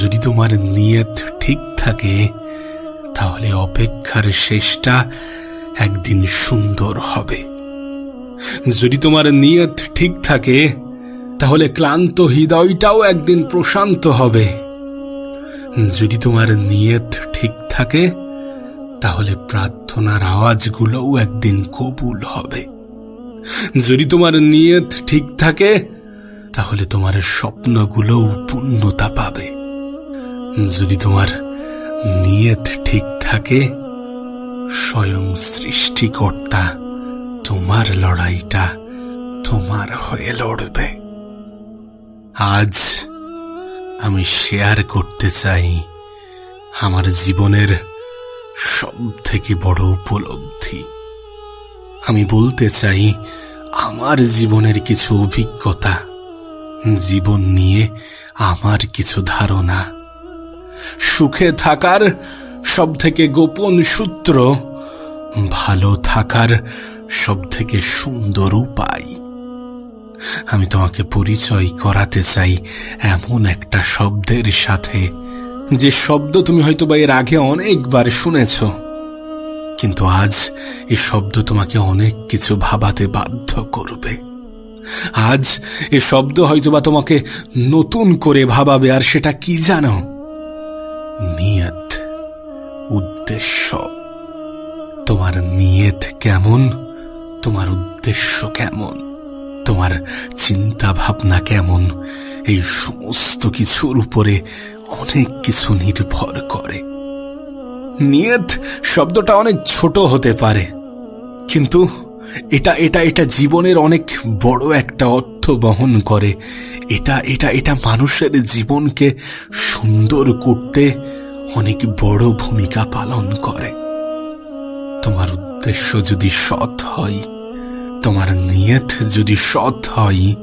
যদি তোমার নিয়ত ঠিক থাকে, তাহলে অপেক্ষার শেষটা একদিন সুন্দর হবে। যদি তোমার নিয়ত ঠিক থাকে, তাহলে ক্লান্ত হৃদয়টাও একদিন প্রশান্ত হবে। যদি তোমার নিয়ত ঠিক থাকে, তাহলে প্রার্থনার আওয়াজগুলোও একদিন কবুল হবে। যদি তোমার নিয়ত ঠিক থাকে, তাহলে তোমার স্বপ্নগুলোও পূর্ণতা পাবে। যদি তোমার নিয়ত ঠিক থাকে, স্বয়ং সৃষ্টিকর্তা তোমার লড়াইটা তোমার হয়ে লড়বে। আজ আমি শেয়ার করতে চাই আমার জীবনের সব থেকে বড় উপলব্ধি। আমি বলতে চাই, আমার জীবনের কিছু অভিজ্ঞতা, জীবন নিয়ে আমার কিছু ধারণা। সুখে থাকার সব থেকে গোপন সূত্র, ভালো থাকার সব থেকে সুন্দর উপায়। আমি তোমাকে পরিচয় করাতে চাই এমন একটা শব্দের সাথে, যে শব্দ তুমি হয়তো বা এর আগে অনেকবার শুনেছ, কিন্তু আজ এই শব্দ তোমাকে অনেক কিছু ভাবাতে বাধ্য করবে। আজ এ শব্দ হয়তোবা তোমাকে নতুন করে ভাবাবে, আর সেটা কি জানো? নিয়ত, উদ্দেশ্য। তোমার নিয়ত কেমন? তোমার উদ্দেশ্য কেমন? তোমার চিন্তা ভাবনা কেমন? এই সমস্ত কিছুর উপরে অনেক কিছু নির্ভর করে। নিয়ত শব্দটা অনেক ছোট হতে পারে, কিন্তু এটা এটা এটা জীবনের অনেক বড় একটা অর্থ বহন করে। এটা এটা এটা মানুষের জীবনকে সুন্দর করতে অনেক বড় ভূমিকা পালন করে। তোমার উদ্দেশ্য যদি সৎ হয়, তোমার নিয়ত যদি সৎ হয়,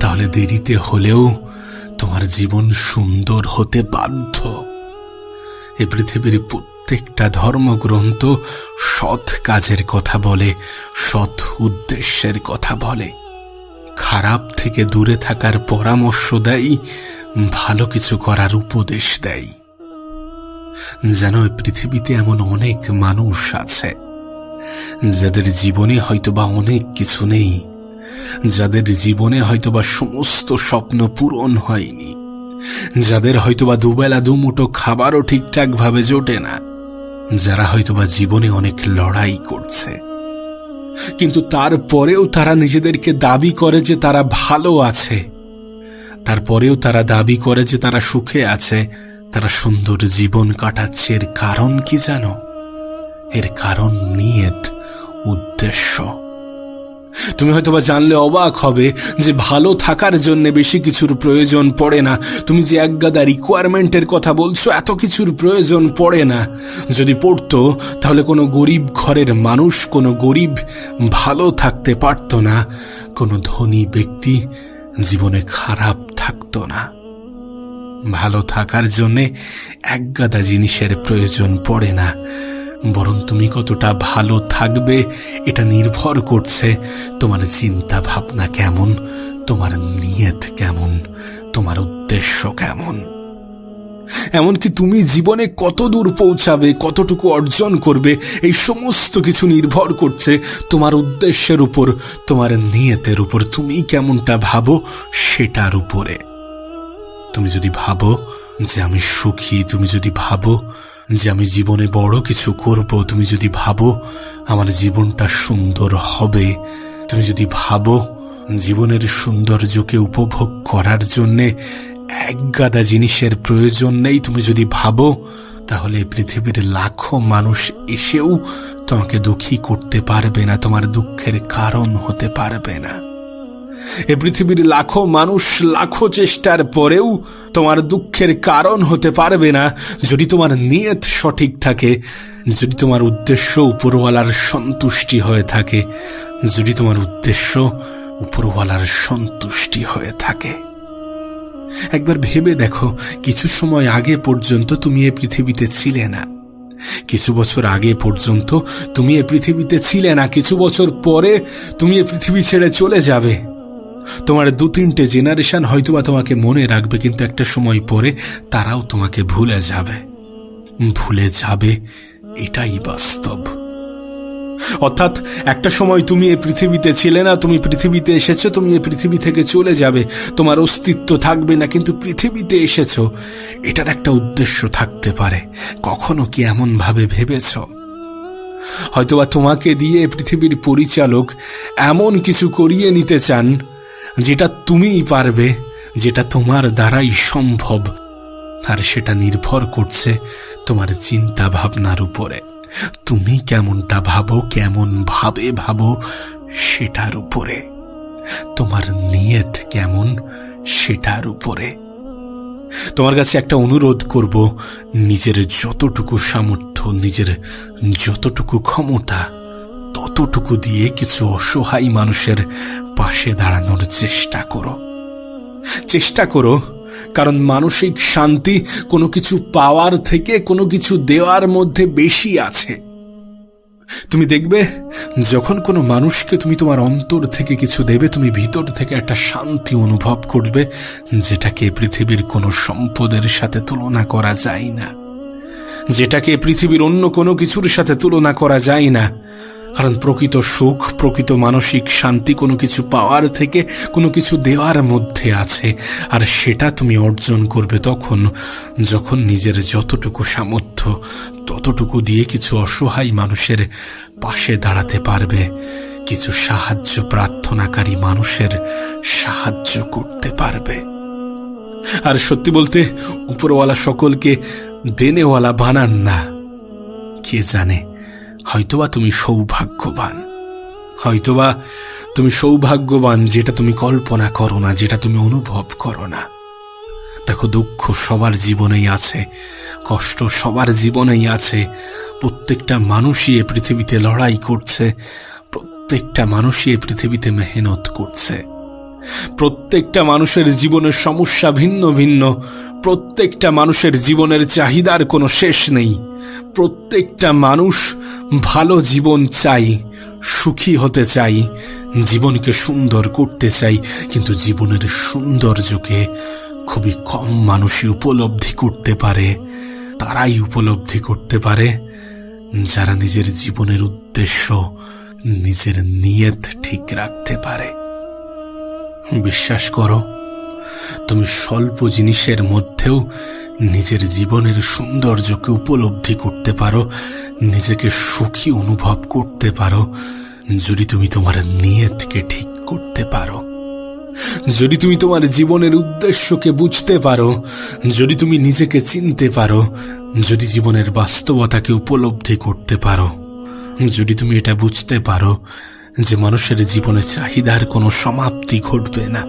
তাহলে দেরিতে হলেও তোমার জীবন সুন্দর হতে বাধ্য। এ পৃথিবীর প্রত্যেকটা ধর্মগ্রন্থ সৎ কাজের কথা বলে, সৎ উদ্দেশ্যের কথা বলে। খারাপ থেকে দূরে থাকার পরামর্শ দেয়, ভালো কিছু করার উপদেশ দেয়। যেন পৃথিবীতে এমন অনেক মানুষ আছে, যাদের জীবনে হয়তোবা অনেক কিছু নেই, যাদের জীবনে হয়তোবা সমস্ত স্বপ্ন পূরণ হয়নি, যাদের হয়তোবা দুবেলা দুমুটো খাবারও ঠিকঠাক ভাবে জোটে না, যারা হয়তোবা জীবনে অনেক লড়াই করছে। কিন্তু তারপরেও তারা নিজেদেরকে দাবি করে যে তারা ভালো আছে। তারপরেও তারা দাবি করে যে তারা সুখে আছে। তারা সুন্দর জীবন কাটাচ্ছে। এর কারণ কি জানো? এর কারণ নিয়ত, উদ্দেশ্য। তুমি হয়তোবা জানলে অবাক হবে যে ভালো থাকার জন্য বেশি কিছুর প্রয়োজন পড়ে না। তুমি যে একগাদা রিকোয়ারমেন্টের কথা বলছো, এত কিছুর প্রয়োজন পড়ে না। যদি পড়তো, তাহলে কোনো গরিব ঘরের মানুষ, কোনো গরিব ভালো থাকতে পারতো না। কোনো ধনী ব্যক্তি জীবনে খারাপ থাকতো না। ভালো থাকার জন্যে একগাদা জিনিসের প্রয়োজন পড়ে না। বরং তুমি কতটা ভালো থাকবে, এটা নির্ভর করছে তোমার চিন্তা ভাবনা কেমন, তোমার নিয়ত কেমন, তোমার উদ্দেশ্য কেমন। এমনকি তুমি জীবনে কত দূর পৌঁছাবে, কতটুকু অর্জন করবে, এই সমস্ত কিছু নির্ভর করছে তোমার উদ্দেশ্যের উপর, তোমার নিয়তের উপর। তুমি কেমনটা ভাবো সেটার উপরে। তুমি যদি ভাবো যে আমি সুখী, তুমি যদি ভাবো যে আমি জীবনে বড় কিছু করব, তুমি যদি ভাবো আমার জীবনটা সুন্দর হবে, তুমি যদি ভাবো জীবনের সৌন্দর্যকে উপভোগ করার জন্যে এক গাদা জিনিসের প্রয়োজন নেই, তুমি যদি ভাবো, তাহলে পৃথিবীর লাখো মানুষ এসেও তোমাকে দুঃখী করতে পারবে না, তোমার দুঃখের কারণ হতে পারবে না। এ পৃথিবীর লাখো মানুষ লাখো চেষ্টার পরেও তোমার দুঃখের কারণ হতে পারবে না। যদি তোমার নিয়ত সঠিক থাকে, যদি তোমার উদ্দেশ্য উপরওয়ালার সন্তুষ্টি হয়ে থাকে, যদি তোমার উদ্দেশ্য উপরওয়ালার সন্তুষ্টি হয়ে থাকে। একবার ভেবে দেখো, কিছু সময় আগে পর্যন্ত তুমি এ পৃথিবীতে ছিলে না। কিছু বছর আগে পর্যন্ত তুমি এ পৃথিবীতে ছিলে না। কিছু বছর পরে তুমি এ পৃথিবী ছেড়ে চলে যাবে। তোমার দু তিনটে জেনারেশন হয়তোবা তোমাকে মনে রাখবে, কিন্তু একটা সময় পরে তারাও তোমাকে ভুলে যাবে। ভুলে যাবে, এটাই বাস্তব। অর্থাৎ একটা সময় তুমি এই পৃথিবীতে ছিলে না, তুমি পৃথিবীতে এসেছ, তুমি এই পৃথিবী থেকে চলে যাবে, তোমার অস্তিত্ব থাকবে না, কিন্তু পৃথিবীতে এসেছ, এটার একটা উদ্দেশ্য থাকতে পারে। কখনো কি এমন ভাবে ভেবেছ? হয়তোবা তোমাকে দিয়ে পৃথিবীর পরিচালক এমন কিছু করিয়ে নিতে চান যেটা তুমিই পারবে, যেটা তোমার দ্বারাই সম্ভব। আর সেটা নির্ভর করছে তোমার চিন্তা ভাবনার উপরে। তুমি কেমনটা ভাবো, কেমন ভাবে ভাবো, সেটার উপরে। তোমার নিয়ত কেমন, সেটার উপরে। তোমার কাছে একটা অনুরোধ করব, নিজের যতটুকু সামর্থ্য, নিজের যতটুকু ক্ষমতা, ততটুকু দিয়ে কিছু অসহায় মানুষের পাশে দাঁড়ানোর চেষ্টা করো। চেষ্টা করো, কারণ মানসিক শান্তি কোনো কিছু পাওয়ার থেকে কোনো কিছু দেওয়ার মধ্যে বেশি আছে। তুমি দেখবে, যখন কোনো মানুষকে তুমি তোমার অন্তর থেকে কিছু দেবে, তুমি ভিতর থেকে একটা শান্তি অনুভব করবে, যেটাকে পৃথিবীর কোনো সম্পদের সাথে তুলনা করা যায় না। যেটাকে পৃথিবীর অন্য কোনো কিছুর সাথে তুলনা করা যায় না। কারণ প্রকৃত সুখ, প্রকৃত মানসিক শান্তি কোনো কিছু পাওয়ার থেকে কোনো কিছু দেওয়ার মধ্যে আছে। আর সেটা তুমি অর্জন করবে তখন, যখন নিজের যতটুকু সামর্থ্য, ততটুকু দিয়ে কিছু অসহায় মানুষের পাশে দাঁড়াতে পারবে। কিছু সাহায্য প্রার্থনাকারী মানুষের সাহায্য করতে পারবে। আর সত্যি বলতে, উপরওয়ালা সকলকে দেনেওয়ালা বানান না। কে জানে? হয়তোবা তুমি সৌভাগ্যবান। হয়তোবা তুমি সৌভাগ্যবান যেটা তুমি কল্পনা করো না, যেটা তুমি অনুভব করো না। দেখো, দুঃখ সবার জীবনেই আছে, কষ্ট সবার জীবনেই আছে। প্রত্যেকটা মানুষই এ পৃথিবীতে লড়াই করছে, প্রত্যেকটা মানুষই এ পৃথিবীতে মেহনত করছে। প্রত্যেকটা মানুষের জীবনের সমস্যা ভিন্ন ভিন্ন। প্রত্যেকটা মানুষের জীবনের চাহিদার কোনো শেষ নেই। প্রত্যেকটা মানুষ ভালো জীবন চাই, সুখী হতে চাই, জীবনকে সুন্দর করতে চাই। কিন্তু জীবনের সৌন্দর্যকে খুবই কম মানুষই উপলব্ধি করতে পারে, তারাই উপলব্ধি করতে পারে। যারা নিজের জীবনের উদ্দেশ্য, নিজের নিয়ত ঠিক রাখতে পারে। বিশ্বাস করো, তুমি স্বল্প জিনিসের মধ্যেও নিজের জীবনের সৌন্দর্যকে উপলব্ধি করতে পারো, নিজেকে সুখী অনুভব করতে পারো, যদি তুমি তোমার নিয়তকে ঠিক করতে পারো। যদি তুমি তোমার জীবনের উদ্দেশ্যকে বুঝতে পারো, যদি তুমি নিজেকে চিনতে পারো, যদি জীবনের বাস্তবতাকে উপলব্ধি করতে পারো, যদি তুমি এটা বুঝতে পারো যে মানুষের জীবনে চাহিদার কোনো সমাপ্তি ঘটবে না।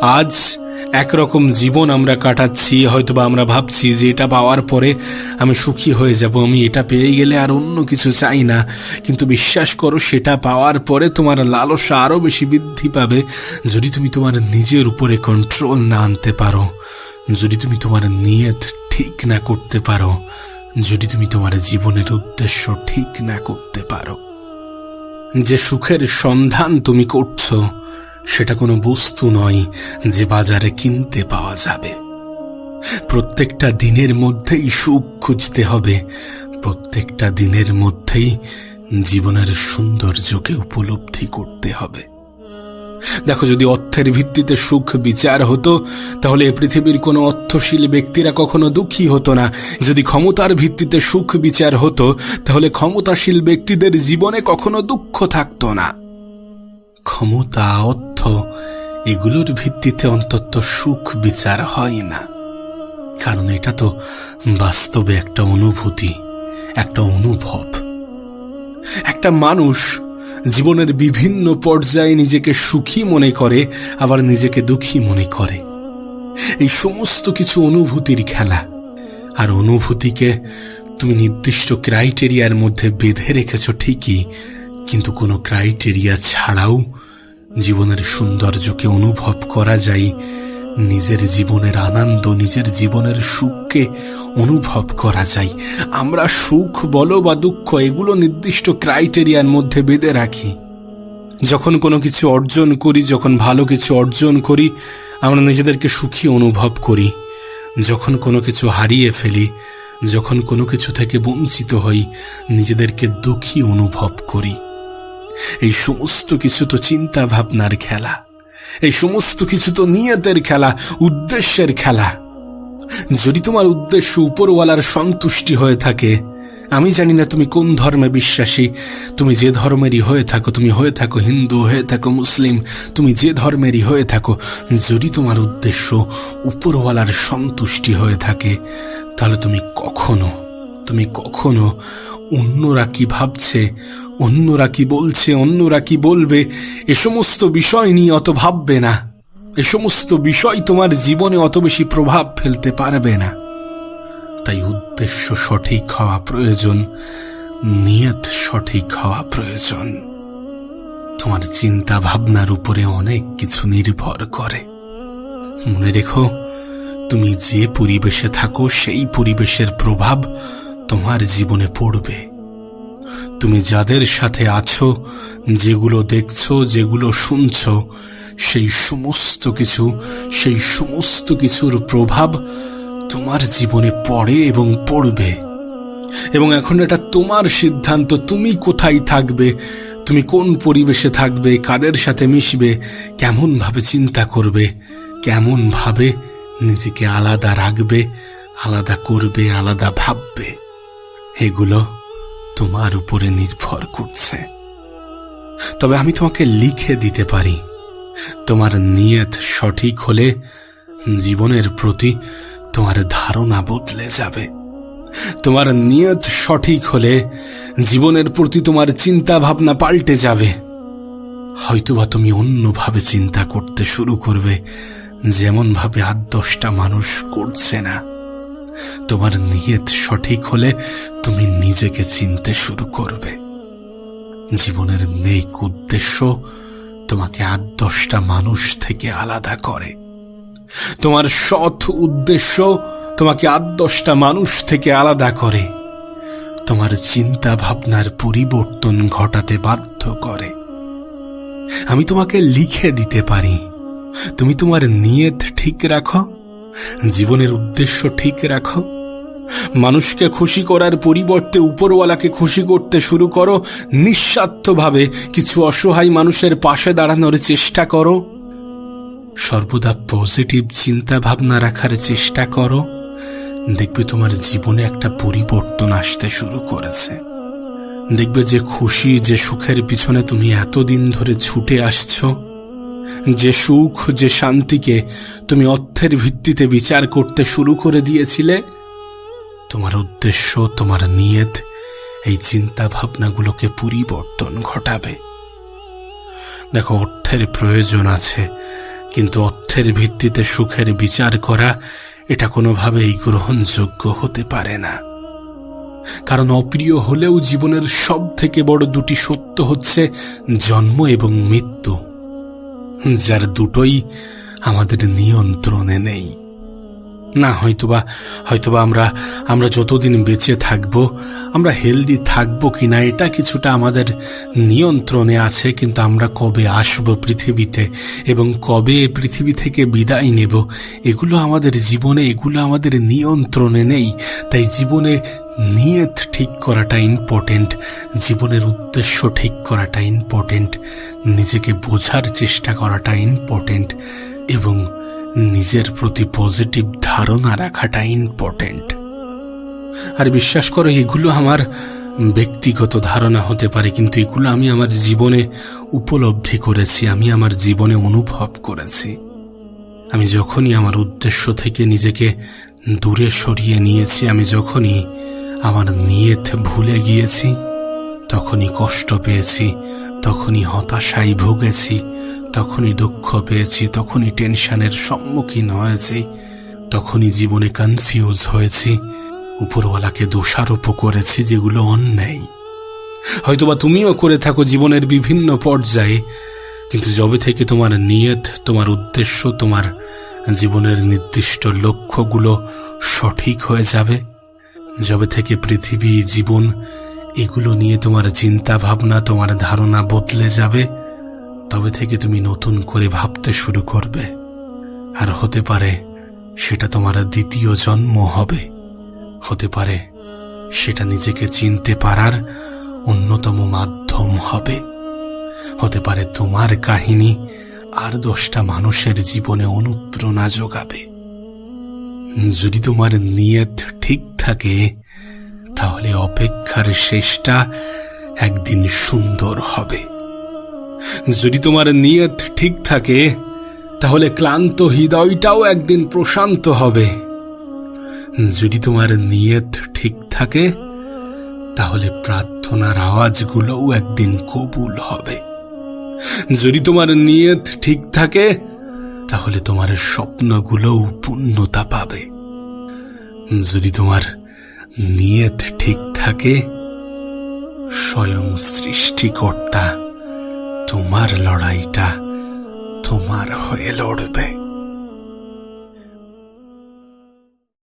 আজ একরকম জীবন আমরা কাটাচ্ছি, হয়তোবা আমরা ভাবছি যে এটা পাওয়ার পরে আমি সুখী হয়ে যাব, আমি এটা পেয়ে গেলে আর অন্য কিছু চাই না। কিন্তু বিশ্বাস করো, সেটা পাওয়ার পরে তোমার লালসা আরও বেশি বৃদ্ধি পাবে। যদি তুমি তোমার নিজের উপরে কন্ট্রোল না আনতে পারো, যদি তুমি তোমার নিয়ত ঠিক না করতে পারো, যদি তুমি তোমার জীবনের উদ্দেশ্য ঠিক না করতে পারো। যে সুখের সন্ধান তুমি করছ, সেটা কোনো বস্তু নয় যে বাজারে কিনতে পাওয়া যাবে। প্রত্যেকটা দিনের মধ্যেই সুখ খুঁজতে হবে, প্রত্যেকটা দিনের মধ্যেই জীবনের সৌন্দর্যকে উপলব্ধি করতে হবে। দেখো, যদি অর্থের ভিত্তিতে সুখ বিচার হতো, তাহলে পৃথিবীর কোনো অর্থশীল ব্যক্তিরা কখনো দুঃখী হতো না। যদি ক্ষমতার ভিত্তিতে সুখ বিচার হতো, তাহলে ক্ষমতাশীল ব্যক্তিদের জীবনে কখনো দুঃখ থাকতো না। ক্ষমতা, অর্থ, এগুলোর ভিত্তিতে অন্তত সুখ বিচার হয় না। কারণ এটা তো বাস্তবে একটা অনুভূতি, একটা অনুভব। একটা মানুষ জীবনের বিভিন্ন পর্যায়ে নিজেকে সুখী মনে করে, আবার নিজেকে দুঃখী মনে করে। এই সমস্ত কিছু অনুভূতির খেলা। আর অনুভূতিকে তুমি নির্দিষ্ট ক্রাইটেরিয়ার মধ্যে বেঁধে রেখেছ ঠিকই, কিন্তু কোনো ক্রাইটেরিয়া ছাড়াও জীবনের সৌন্দর্যকে অনুভব করা যায় নিজের জীবনের আনন্দ, নিজের জীবনের সুখকে অনুভব করা যায়। আমরা সুখ, বলো বা দুঃখ, এগুলো নির্দিষ্ট ক্রাইটেরিয়ার মধ্যে বেঁধে রাখি। যখন কোনো কিছু অর্জন করি, যখন ভালো কিছু অর্জন করি, আমরা নিজেদেরকে সুখী অনুভব করি। যখন কোনো কিছু হারিয়ে ফেলি, যখন কোনো কিছু থেকে বঞ্চিত হই, নিজেদেরকে দুঃখী অনুভব করি। এই সমস্ত কিছু তো চিন্তা ভাবনার খেলা। এই সমস্ত কিছু তো নিয়তের খেলা, উদ্দেশ্যের খেলা। যদি তোমার উদ্দেশ্য উপরওয়ালার সন্তুষ্টি হয়ে থাকে, আমি জানি না তুমি কোন ধর্মে বিশ্বাসী। তুমি যে ধর্মেরই হয়ে থাকো, তুমি হয়ে থাকো হিন্দু, হয়ে থাকো মুসলিম, তুমি যে ধর্মেরই হয়ে থাকো। যদি তোমার উদ্দেশ্য উপরওয়ালার সন্তুষ্টি হয়ে থাকে, তাহলে তুমি কখনো তুমি কখনো অন্যরা কি ভাবছে, অন্যরা কি বলছে, অন্যরা কি বলবে, এ সমস্ত বিষয় নিয়ে অত ভাববে না। এ সমস্ত বিষয় তোমার জীবনে অত বেশি প্রভাব ফেলতে পারবে না। তাই উদ্দেশ্য সঠিক হওয়া প্রয়োজন, নিয়ত সঠিক হওয়া প্রয়োজন। তোমার চিন্তা ভাবনার উপরে অনেক কিছু নির্ভর করে। মনে রেখো, তুমি যে পরিবেশে থাকো, সেই পরিবেশের প্রভাব তোমার জীবনে পড়বে। তুমি যাদের সাথে আছো, যেগুলো দেখছ, যেগুলো শুনছো, সেই সমস্ত কিছু, সেই সমস্ত কিছুর প্রভাব তোমার জীবনে পড়ে এবং পড়বে। এবং এখন এটা তোমার সিদ্ধান্ত, তুমি কোথায় থাকবে, তুমি কোন পরিবেশে থাকবে, কাদের সাথে মিশবে, কেমনভাবে চিন্তা করবে, কেমনভাবে নিজেকে আলাদা রাখবে, আলাদা করবে, আলাদা ভাববে। এগুলো তোমার উপরে নির্ভর করছে। তবে আমি তোমাকে লিখে দিতে পারি। তোমার নিয়ত সঠিক হলে জীবনের প্রতি তোমার ধারণা বদলে যাবে। তোমার নিয়ত সঠিক হলে জীবনের প্রতি তোমার চিন্তা ভাবনা পাল্টে যাবে। হয়তোবা তুমি অন্যভাবে চিন্তা করতে শুরু করবে যেমন ভাবে আট দশটা মানুষ করছে না। তোমার নিয়ত সঠিক হলে তুমি নিজেকে চিনতে শুরু করবে। জীবনের নেক উদ্দেশ্য তোমাকে আট দশটা মানুষ থেকে আলাদা করে। তোমার সৎ উদ্দেশ্য তোমাকে আট দশটা মানুষ থেকে আলাদা করে। তোমার চিন্তা ভাবনার পরিবর্তন ঘটাতে বাধ্য করে। আমি তোমাকে লিখে দিতে পারি। তুমি তোমার নিয়ত ঠিক রাখো। জীবনের উদ্দেশ্য ঠিক রাখো। মানুষকে খুশি করার পরিবর্তে উপরওয়ালাকে খুশি করতে শুরু করো। নিঃস্বার্থভাবে কিছু অসহায় মানুষের পাশে দাঁড়ানোর চেষ্টা করো। সর্বদা পজিটিভ চিন্তা ভাবনা রাখার চেষ্টা করো। দেখবে তোমার জীবনে একটা পরিবর্তন আসতে শুরু করেছে। দেখবে যে খুশি, যে সুখের পিছনে তুমি এতদিন ধরে ছুটে আসছো। যে সুখ, যে শান্তিকে তুমি অর্থের ভিত্তিতে বিচার করতে শুরু করে দিয়েছিলে, তোমার উদ্দেশ্য, তোমার নিয়ত, এই চিন্তা ভাবনাগুলোকে পরিবর্তন ঘটাবে। দেখো, অর্থের প্রয়োজন আছে, কিন্তু অর্থের ভিত্তিতে সুখের বিচার করা এটা কোনোভাবেই গ্রহণযোগ্য হতে পারে না। কারণ অপ্রিয় হলেও জীবনের সব থেকে বড় দুটি সত্য হচ্ছে জন্ম এবং মৃত্যু। যার দুটোই আমাদের নিয়ন্ত্রণে নেই। না, হয়তোবা হয়তোবা আমরা আমরা যতদিন বেঁচে থাকব, আমরা হেলদি থাকব কি না এটা কিছুটা আমাদের নিয়ন্ত্রণে আছে, কিন্তু আমরা কবে আসব পৃথিবীতে এবং কবে পৃথিবী থেকে বিদায় নেব, এগুলো আমাদের জীবনে, এগুলো আমাদের নিয়ন্ত্রণে নেই। তাই জীবনে নিয়ত ঠিক করাটা ইম্পর্টেন্ট জীবনের উদ্দেশ্য ঠিক করাটা ইম্পর্টেন্ট নিজেকে বোঝার চেষ্টা করাটা ইম্পর্টেন্ট এবং নিজের প্রতি পজিটিভ ধারণা রাখাটা ইম্পর্টেন্ট আর বিশ্বাস করো, এগুলো আমার ব্যক্তিগত ধারণা হতে পারে, কিন্তু এগুলো আমি আমার জীবনে উপলব্ধি করেছি, আমি আমার জীবনে অনুভব করেছি। আমি যখনই আমার উদ্দেশ্য থেকে নিজেকে দূরে সরিয়ে নিয়েছি, আমি যখনই আমার নিয়ত ভুলে গিয়েছি, তখনই কষ্ট পেয়েছি, তখনই হতাশায় ভুগেছি তখনই দুঃখ পেয়েছি, তখনই টেনশনের সম্মুখীন হয়েছি, তখনই জীবনে কনফিউজ হয়েছি, উপরওয়ালাকে দোষারোপ করেছি যেগুলো অন্যায়। হয়তোবা তুমিও করে থাকো জীবনের বিভিন্ন পর্যায়ে, কিন্তু যবে থেকে তোমার নিয়ত, তোমার উদ্দেশ্য, তোমার জীবনের নির্দিষ্ট লক্ষ্যগুলো সঠিক হয়ে যাবে, যবে থেকে পৃথিবী, জীবন, এগুলো নিয়ে তোমার চিন্তা ভাবনা তোমার ধারণা বদলে যাবে তবে থেকে তুমি নতুন করে ভাবতে শুরু করবে। আর হতে পারে সেটা তোমার দ্বিতীয় জন্ম হবে। হতে পারে সেটা নিজেকে চিনতে পারার অন্যতম মাধ্যম হবে। হতে পারে তোমার কাহিনী আর দশটা মানুষের জীবনে অনুপ্রেরণা যোগাবে। যদি তোমার নিয়ত ঠিক থাকে, তাহলে অপেক্ষার শেষটা একদিন সুন্দর হবে। যদি তোমার নিয়ত ঠিক থাকে, তাহলে ক্লান্ত হৃদয়টাও একদিন প্রশান্ত হবে। যদি তোমার নিয়ত ঠিক থাকে, তাহলে প্রার্থনার আওয়াজগুলোও একদিন কবুল হবে। যদি তোমার নিয়ত ঠিক থাকে, তাহলে তোমার স্বপ্নগুলোও পূর্ণতা পাবে। যদি তোমার নিয়ত ঠিক থাকে, স্বয়ং সৃষ্টিকর্তা তোমার লড়াইটা তোমার হয়ে লড়বে।